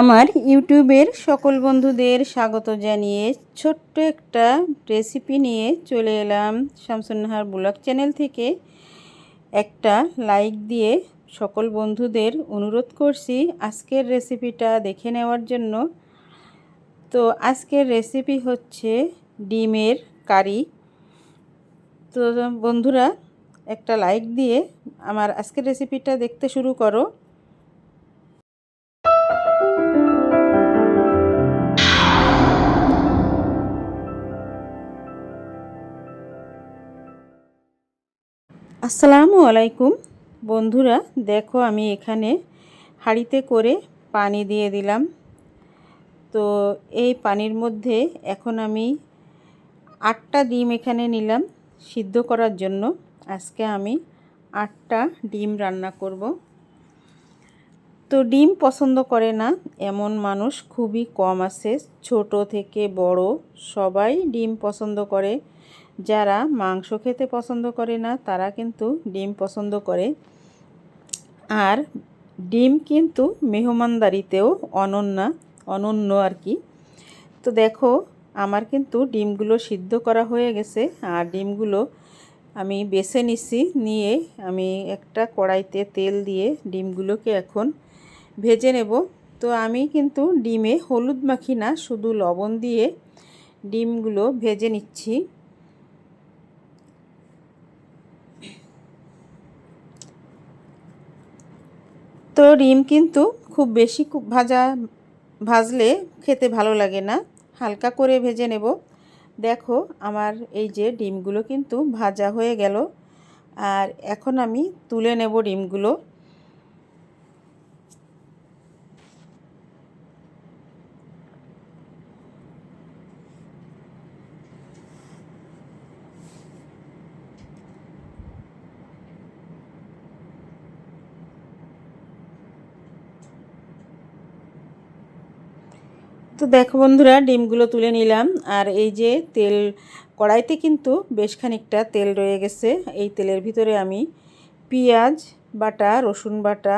আমার ইউটিউবের সকল বন্ধুদের স্বাগত জানিয়ে ছোট্ট একটা রেসিপি নিয়ে চলে এলাম শামসুন্নাহার ব্লগ চ্যানেল থেকে। একটা লাইক দিয়ে সকল বন্ধুদের অনুরোধ করছি আজকের রেসিপিটা দেখে নেওয়ার জন্য। তো আজকের রেসিপি হচ্ছে ডিমের কারি। তো বন্ধুরা, একটা লাইক দিয়ে আমার আজকের রেসিপিটা দেখতে শুরু করো। আসসালামু আলাইকুম। বন্ধুরা, দেখো আমি এখানে হাঁড়িতে করে পানি দিয়ে দিলাম। তো এই পানির মধ্যে এখন আমি আটটা ডিম এখানে নিলাম সিদ্ধ করার জন্য। আজকে আমি আটটা ডিম রান্না করব। তো ডিম পছন্দ করে না, এমন মানুষ খুবই কম আছে। ছোট থেকে বড় সবাই ডিম পছন্দ করে। যারা মাংস খেতে পছন্দ করে না, তারা কিন্তু ডিম পছন্দ করে। আর ডিম কিন্তু মেহমানদারিতেও অনন্যা, অনন্য আর কি। তো দেখো, আমার কিন্তু ডিমগুলো সিদ্ধ করা হয়ে গেছে, আর ডিমগুলো আমি বেছে নিছি, নিয়ে আমি একটা কড়াইতে তেল দিয়ে ডিমগুলোকে এখন ভেজে নেব। তো আমি কিন্তু ডিমে হলুদ মাখি না, শুধু লবণ দিয়ে ডিমগুলো ভেজে নিচ্ছি। তো ডিম কিন্তু খুব বেশি খুব ভাজা, ভাজলে খেতে ভালো লাগে না। হালকা করে ভেজে নেব। দেখো আমার এই যে ডিমগুলো কিন্তু ভাজা হয়ে গেল। আর এখন আমি তুলে নেব ডিমগুলো। তো দেখো বন্ধুরা, ডিমগুলো তুলে নিলাম। আর এই যে তেল, কড়াইতে কিন্তু বেশ খানিকটা তেল রয়ে গেছে। এই তেলের ভিতরে আমি পেঁয়াজ বাটা, রসুন বাটা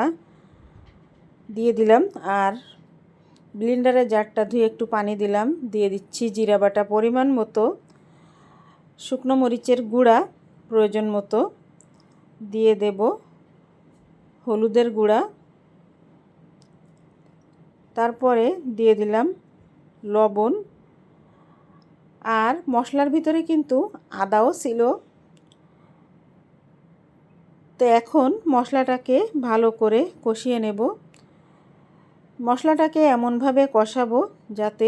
দিয়ে দিলাম। আর ব্লিন্ডারে জারটা ধুয়ে একটু পানি দিলাম। দিয়ে দিচ্ছি জিরা বাটা পরিমাণ মতো, শুকনো মরিচের গুঁড়া প্রয়োজন মতো দিয়ে দেব। হলুদের গুঁড়া। তারপরে দিয়ে দিলাম লবণ আর মশলার ভিতরে কিন্তু আদাও ছিল। তো এখন মশলাটাকে ভালো করে কষিয়ে নেব। মশলাটাকে এমনভাবে কষাবো যাতে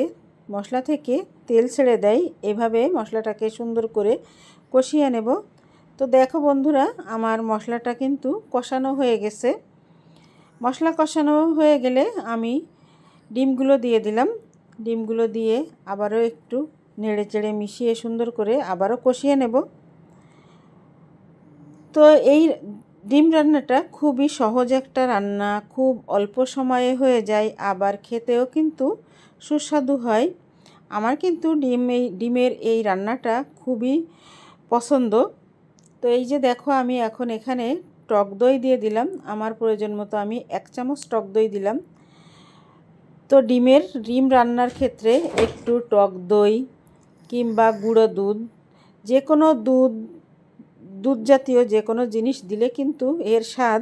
মশলা থেকে তেল ছেড়ে দেয়। এভাবে মশলাটাকে সুন্দর করে কষিয়ে নেব। তো দেখো বন্ধুরা, আমার মশলাটা কিন্তু কষানো হয়ে গেছে। মশলা কষানো হয়ে গেলে আমি ডিমগুলো দিয়ে দিলাম। ডিমগুলো দিয়ে আবারও একটু নেড়ে চেড়ে মিশিয়ে সুন্দর করে আবারও কষিয়ে নেব। তো এই ডিম রান্নাটা খুবই সহজ একটা রান্না, খুব অল্প সময়ে হয়ে যায়, আবার খেতেও কিন্তু সুস্বাদু হয়। আমার কিন্তু ডিম এই, ডিমের এই রান্নাটা খুবই পছন্দ। তো এই যে দেখো আমি এখন এখানে টক দই দিয়ে দিলাম। আমার প্রয়োজন মতো আমি এক চামচ টক দই দিলাম। তো ডিমের ডিম রান্নার ক্ষেত্রে একটু টক দই কিংবা গুঁড়ো দুধ যে কোনো দুধ দুধ জাতীয় যে কোনো জিনিস দিলে কিন্তু এর স্বাদ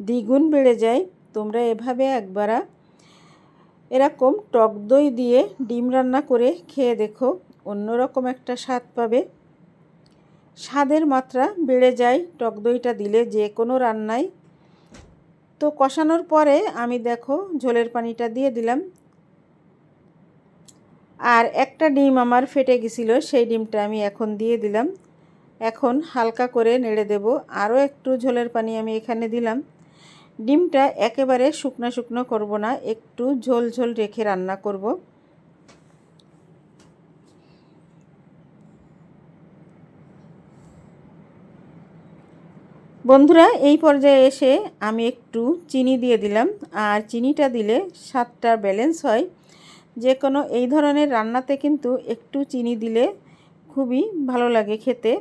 দ্বিগুণ বেড়ে যায়। তোমরা এভাবে একবার এরকম টক দই দিয়ে ডিম রান্না করে খেয়ে দেখো, অন্যরকম একটা স্বাদ পাবে। স্বাদের মাত্রা বেড়ে যায়। টক দইটা দিলে যে কোনো রান্নায় তো কষানোর পরে আমি দেখো ঝোলের পানিটা দিয়ে দিলাম। আর একটা ডিম আমার ফেটে গেছিল, সেই ডিমটা আমি এখন দিয়ে দিলাম। এখন হালকা করে নেড়ে দেব, আরও একটু ঝোলের পানি আমি এখানে দিলাম। ডিমটা একেবারে শুকনো শুকনো করব না, একটু ঝোল ঝোল রেখে রান্না করব। বন্ধুরা, এই পর্যায়ে এসে আমি একটু চিনি দিয়ে দিলাম। আর চিনিটা দিলে স্বাদটা ব্যালেন্স হয়। যে কোনো এই ধরনের রান্নাতে কিন্তু একটু চিনি দিলে খুবই ভালো লাগে খেতে।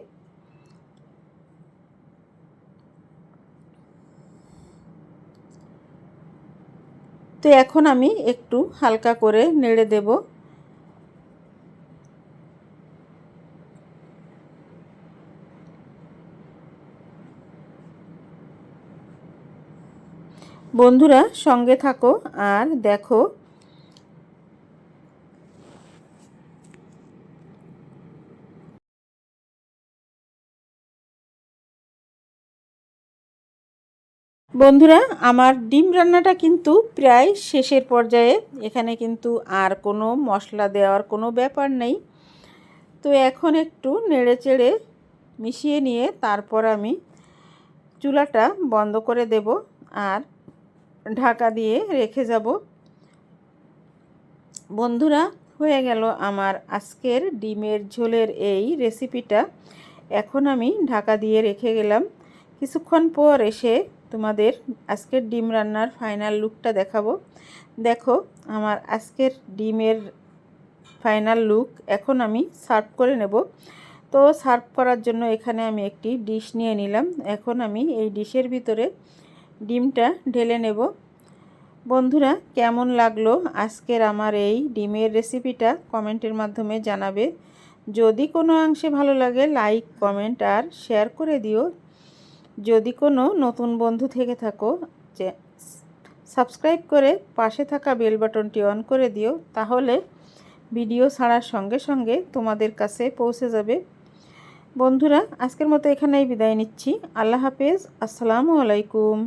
তো এখন আমি একটু হালকা করে নেড়ে দেব। বন্ধুরা, সঙ্গে থাকো আর দেখো। বন্ধুরা, আমার ডিম রান্নাটা কিন্তু প্রায় শেষের পর্যায়ে। এখানে কিন্তু আর কোনো মশলা দেওয়ার কোনো ব্যাপার নেই। তো এখন একটু নেড়ে চেড়ে মিশিয়ে নিয়ে তারপর আমি চুলাটা বন্ধ করে দেব। আর ঢাকা দিয়ে রেখে যাব। বন্ধুরা, হয়ে গেল আমার আজকের ডিমের ঝোলের এই রেসিপিটা। এখন আমি ঢাকা দিয়ে রেখে গেলাম। কিছুক্ষণ পর এসে তোমাদের আজকের ডিম রান্নার ফাইনাল লুকটা দেখাবো। দেখো, আমার আজকের ডিমের ফাইনাল লুক এখন আমি সার্ভ করে নেব। তো সার্ভ করার জন্য এখানে আমি একটি ডিশ নিয়ে নিলাম। এখন আমি এই ডিশের ভিতরে ডিমটা ঢেলে নেব। বন্ধুরা, কেমন লাগল আজকের আমার এই ডিমের রেসিপিটা কমেন্টের মাধ্যমে জানাবে। যদি কোনো অংশে ভালো লাগে, লাইক, কমেন্ট আর শেয়ার করে দিও। যদি কোনো নতুন বন্ধু থেকে থাকো সাবস্ক্রাইব করে পাশে থাকা বেল বাটনটি অন করে দিও, তাহলে ভিডিও ছাড়ার সঙ্গে সঙ্গে তোমাদের কাছে পৌঁছে যাবে। বন্ধুরা, আজকের মতো এখানেই বিদায় নিচ্ছি। আল্লাহ হাফেজ। আসসালামু আলাইকুম।